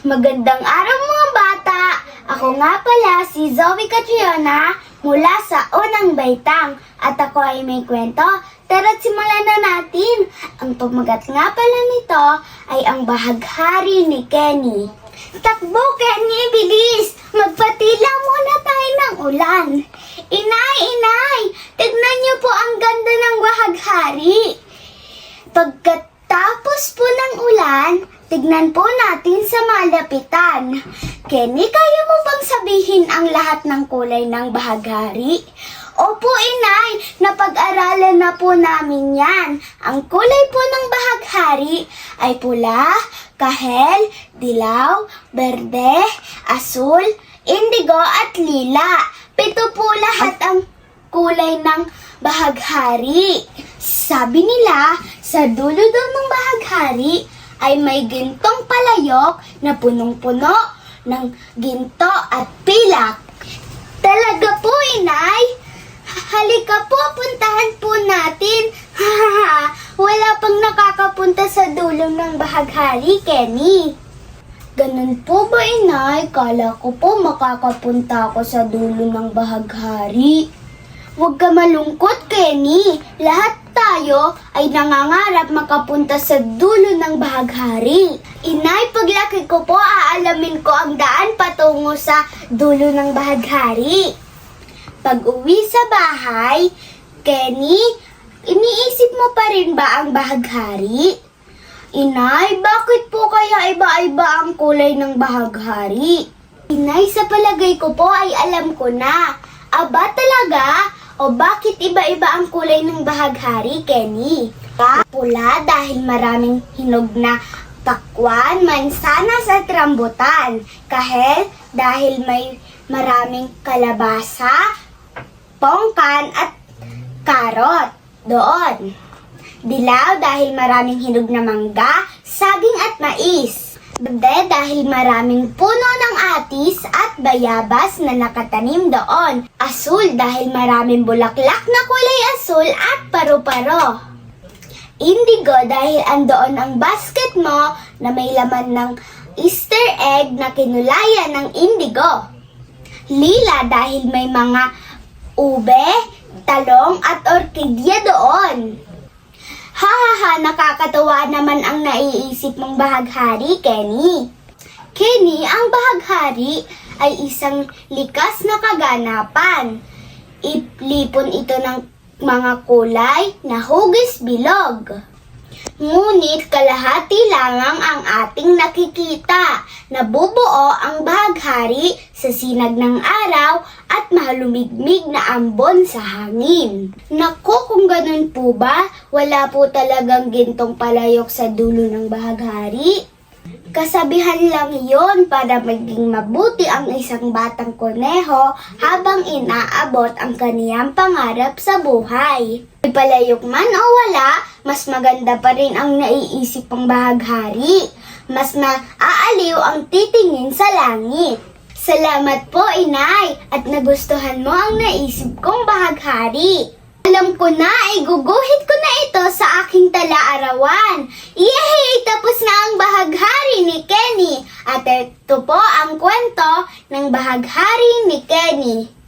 Magandang araw mga bata! Ako nga pala si Zoe Catriona mula sa Unang Baitang at ako ay may kwento. Tara't simulan na natin. Ang pamagat nga pala nito ay ang bahaghari ni Kenny. Takbo, Kenny! Bilis! Magpatila muna tayo ng ulan. Inay, inay! Tignan niyo po ang ganda ng bahaghari. Ulan, tignan po natin sa malapitan. Kenny, kaya mo bang sabihin ang lahat ng kulay ng bahaghari? Opo, inay, napag-aralan na po namin yan. Ang kulay po ng bahaghari ay pula, kahel, dilaw, berde, asul, indigo at lila. Pito po lahat ang kulay ng bahaghari. Sabi nila, sa dulo daw ng bahaghari ay may gintong palayok na punong-puno ng ginto at pilak. Talaga po, inay? Halika po, puntahan po natin. Wala pang nakakapunta sa dulo ng bahaghari, Kenny. Ganun po ba, inay? Kala ko po makakapunta ako sa dulo ng bahaghari. Huwag ka malungkot, Kenny. Lahat tayo ay nangangarap makapunta sa dulo ng bahaghari. Inay, paglaki ko po, aalamin ko ang daan patungo sa dulo ng bahaghari. Pag uwi sa bahay, Kenny, iniisip mo pa rin ba ang bahaghari? Inay, bakit po kaya iba-iba ang kulay ng bahaghari? Inay, sa palagay ko po ay alam ko na. Aba talaga? O bakit iba-iba ang kulay ng bahaghari, Kenny? Pula dahil maraming hinog na pakwan, mansanas at rambutan. Kahel dahil may maraming kalabasa, pongkan at karot. Doon. Dilaw dahil maraming hinog na mangga, saging at mais. Berde dahil maraming puno ng atis at bayabas na nakatanim doon. Asul dahil maraming bulaklak na kulay asul at paru-paro. Indigo dahil andoon ang basket mo na may laman ng Easter egg na kinulayan ng indigo. Lila dahil may mga ube, talong at orkidya doon. Ha ha nakakatawa naman ang naiisip mong bahaghari, Kenny. Kenny, ang bahaghari ay isang likas na kaganapan. Iplipon ito ng mga kulay na hugis bilog. Ngunit kalahati lamang ang ating nakikita. Nabubuo ang bahaghari sa sinag ng araw at mahalumigmig na ambon sa hangin. Naku, kung ganun po ba, wala po talagang gintong palayok sa dulo ng bahaghari. Kasabihan lang yon para maging mabuti ang isang batang koneho habang inaabot ang kaniyang pangarap sa buhay. May palayok man o wala, mas maganda pa rin ang naiisip pang bahaghari. Mas maaaliw ang titingin sa langit. Salamat po, inay, at nagustuhan mo ang naisip kong bahaghari. Alam ko na, iguguhit ko na ito sa aking tala-arawan. Yehey! Tapos na ang bahaghari ni Kenny. At ito po ang kwento ng bahaghari ni Kenny.